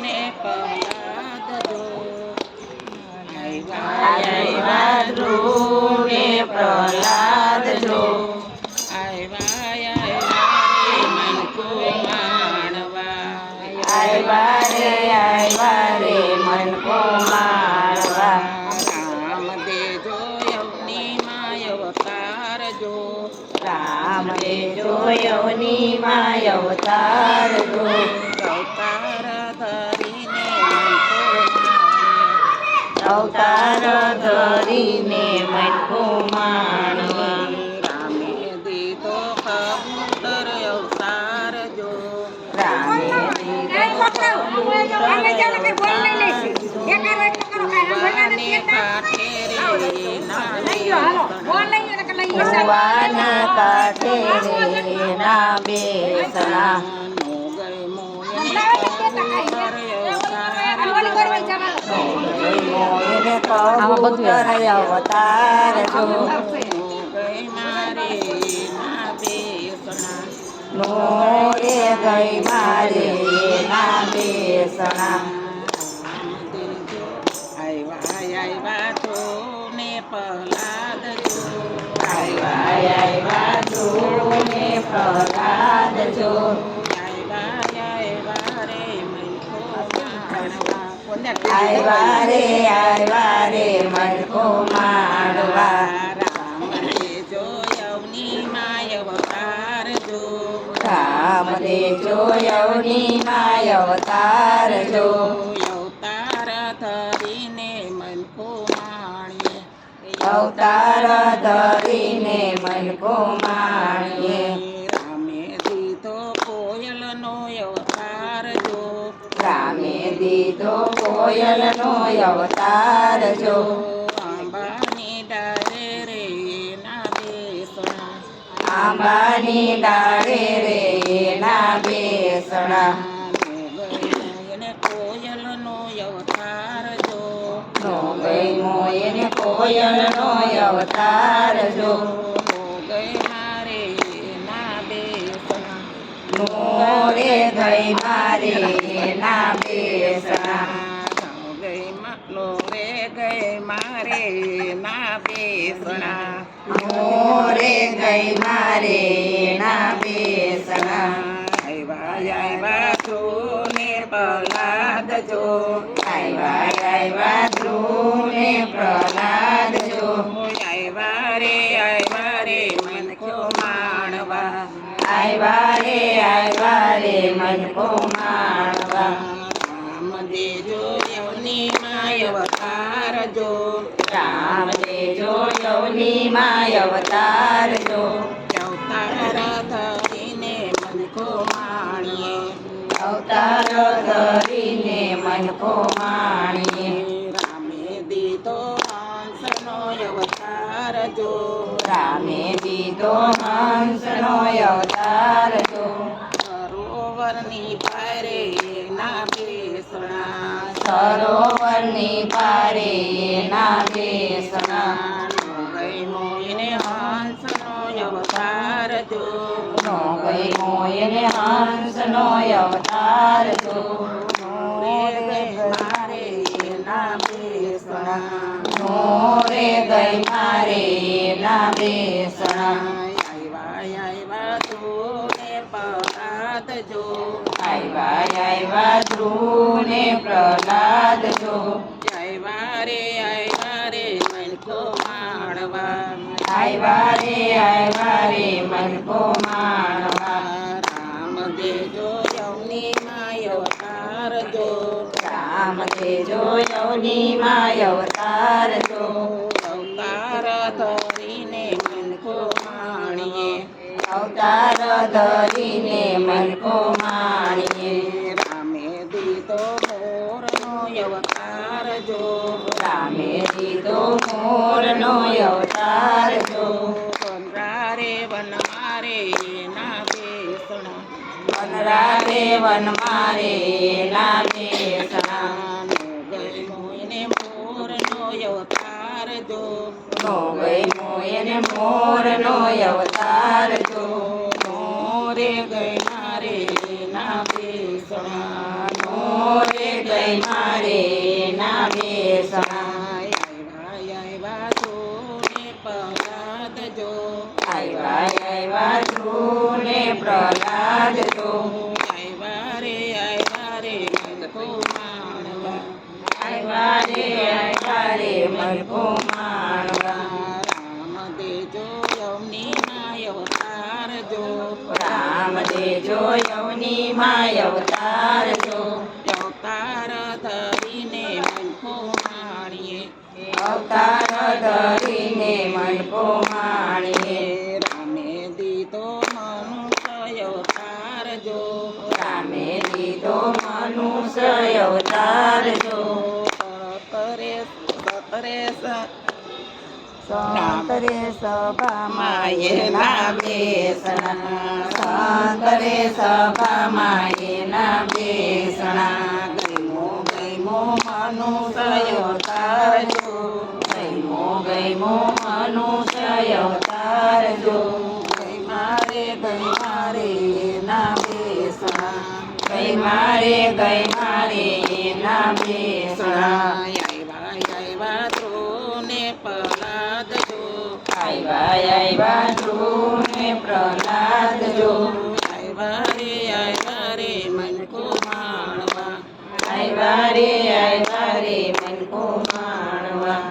ને પ્રહલાદ જો આવ્યા ધ્રુવ ને પ્રહલાદ જો આવ્યા આવ્યા રે આવ્યા રે મન કો મારવા રામ દેજો યવની માય અવતાર જો. રામ રે જોયવની માય અવતાર જો અવતાર ધરીને મનકો માણ્યો અવતાર ધરીને મન કો માણવા. રામે દીધો કબૂતર અવતાર જો. રામે કાંઠે રે ના બેસના મોગલ મોયને અવતાર મોયને અવતાર મારે ના બેસણા આવ્યા મારે ના બેસણા આવ્યા આવ્યા તો ને જો આવ્યા રે આવ્યા રે મનકો માણવા. રામ દેજો યવની માય અવતાર જો રામ રે જોયવની માય અવતાર જો. અવતાર ધરીને મનકો માણીએ અવતાર ધરીને મનકો માણીએ. દીધો કોયલનો અવતાર જો. આંબાની ડારે રે ના બેસણા. આંબાની ડાળે રે ના બેસણા. કોયલનો અવતાર જો. નો ગઈ મોયને કોયલનો અવતાર જો. મોરે ગઈ મારે ના ગઈ મારે ના બેસણા. મોરે ગઈ મારે ના બેસણા. આવ્યા આવ્યા તો ને પ્રહલાદ જો. આવ્યા આવ્યા ધ્રુવને પ્રહલાદ જો. આવ્યા રે આવ્યા રે મનકો માણવા. આવ્યા રે આવ્યા રે મનકો માણવા. રામ દેજો યવની માય અવતાર જો રામ દેજો યવની માય અવતાર જો. અવતાર ધરીને મનકો માણીએ. અવતાર ધરીને મનકો માણીએ. રામે દીધો હંસનો અવતાર જો. રામે દીધો હંસનો અવતાર જો. સરોવરની પારે ના બેસણા મોયને હંસનો અવતાર જો. નો ગઈ મોયને હંસનો અવતાર જો. મારે ના બેસણા મોરે ગઈ મારે ના બેસણા આવ્યા આવ્યા તું ને પ્રહલાદ જો. આવ્યા આવ્યા ધ્રુવને પ્રહલાદ જો આવ્યા રે આવ્યા રે મનકો માણવા આવ્યા રે આવ્યા રે મનકો માણવા રામ દેજો યવની માય અવતાર જો રામ તેજો યવની માય અવતાર જો અવતાર ધરીને મનકો માણીએ અવતાર ધરીને વન મારે લાગે મોયને મોરનો અવતાર જો નો ગઈ મોયને મોરનો અવતાર દો. મોરે ગઈ મારે ના બેસણા મોરે ગઈ મારે ના બેસણા આવ્યા આવ્યા ને પ્રહલાદ મલકો માણવા રામ દેજો યમની ના અવતાર જો રામ દેજો યવની માં અવતાર જો અવતાર ધરીને મનકો માણીએ અવતાર ધરીને મનકો માણીએ રામે દીધો મનુષ્ય અવતાર જો રામે દીધો સતરે સંતરે સભામાં એના બેસણા સંતરે સભામાં એના બેસણા ગઈમો ગઈમો મનુષ્ય અવતાર જો ગઈમો ગઈમો મનુષ્ય અવતાર જો ગઈ મારે ગઈ મારે ના બેસણા ગઈ મારે ગઈ મારે ના બેસણા આવ્યા આવ્યા ધ્રુવને પ્રહલાદ જો. આવ્યા રે આવ્યા રે મનકો માણવા આવ્યા રે આવ્યા રે મનકો માણવા